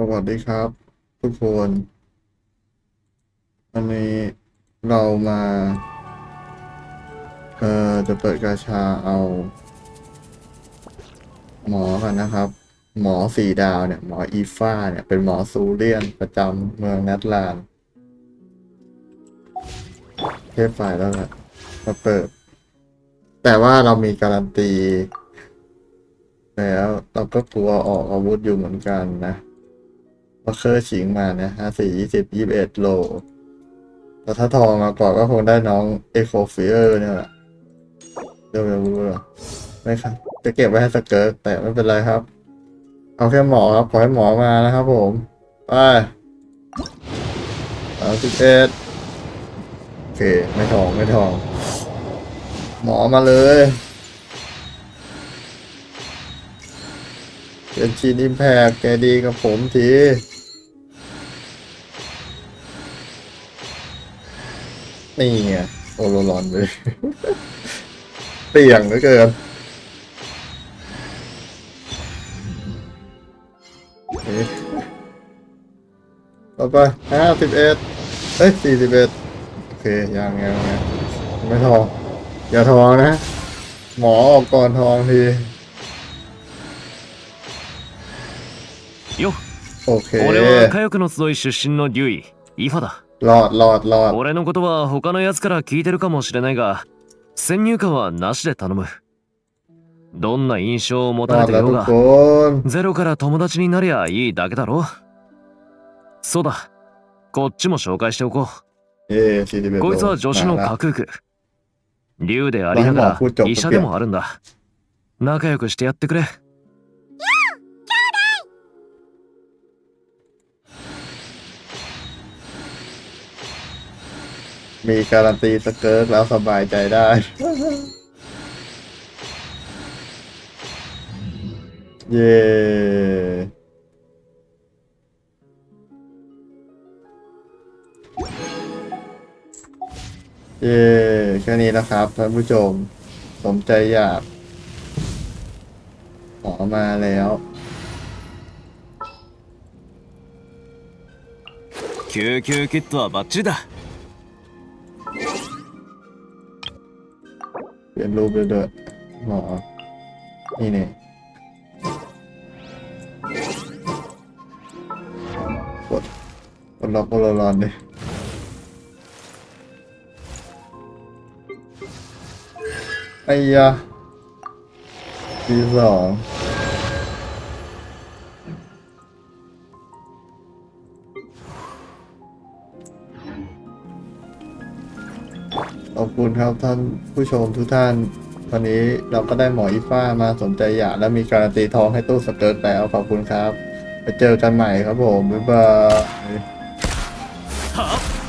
สวัสดีครับ ทุกคนวันนี้เรามา เอ่อ จะเปิดกาชาเอา หมอกันนะครับ หมอสี่ดาวเนี่ย หมออีฟ้าเนี่ย เป็นหมอซูเลียนประจำเมืองนัตแลนเทพฝ่ายแล้วแหละมาเปิด แต่ว่าเรามีการันตี แล้วเราก็กลัวออกอาวุธอยู่เหมือนกันนะ มาเคอร์ชิงมาเนี่ยห้าสี่ยี่สิบยี่สิบเอ็ดโลแต่ถ้าทองมาก่อนก็คงได้น้องเอโคฟิเออร์เนี่ยแหละเดี๋ยวไม่รู้หรอไม่ครับ จะเก็บไว้ให้สเกิร์ตแต่ไม่เป็นไรครับ เอาแค่หมอครับ ขอให้หมอมานะครับผม ไปสามสิบเอ็ดโอเค ไม่ทองไม่ทอง หมอมาเลยเป็นชีนอิมแพกแกดีกับผมที นี่ไงโอโรลอนเลย เตี่ยงเหลือเกินเอ๊ะต่อไปห้าสิบเอ็ดเอ้ยสี่สิบเอ็ดโอเคยังยังยังไม่ทอง อย่าทองนะ หมอออกก่อนทองที よ โอเค 俺は火薬の集い出身の竜医イファだ รอดรอดรอด 俺のことは他の奴から聞いてるかもしれないが先入観はなしで頼むどんな印象を持 ร た อ れ ด て แล้ว よう ทุก が คน ゼロから友達になりゃいいだけだろそうだこっちも紹介しておこ เย่สี่สิบเอ็ด うこいつは助手のまあ架空区竜でありながまあまあら医者でもあるんだ仲良くしてやってくれ มีการันตีสเกิร์ตแล้วสบายใจได้ เย่เย่แค่นี้นะครับท่านผู้ชม สมใจอยากขอมาแล้ว 救急キットはバッチリだ เปลี่ยนรูปเลยด้วยหมอนี่เนี่ยกดกดล็อกโอลรอนดิไอ้ยาปีสอง ขอบคุณครับท่านผู้ชมทุกท่าน วันนี้เราก็ได้หมออีฟ้ามาสนใจอยากและมีการันตีทองให้ตู้สเกิร์ตแล้วขอบคุณครับ ไปเจอกันใหม่ครับผม บ๊ายบาย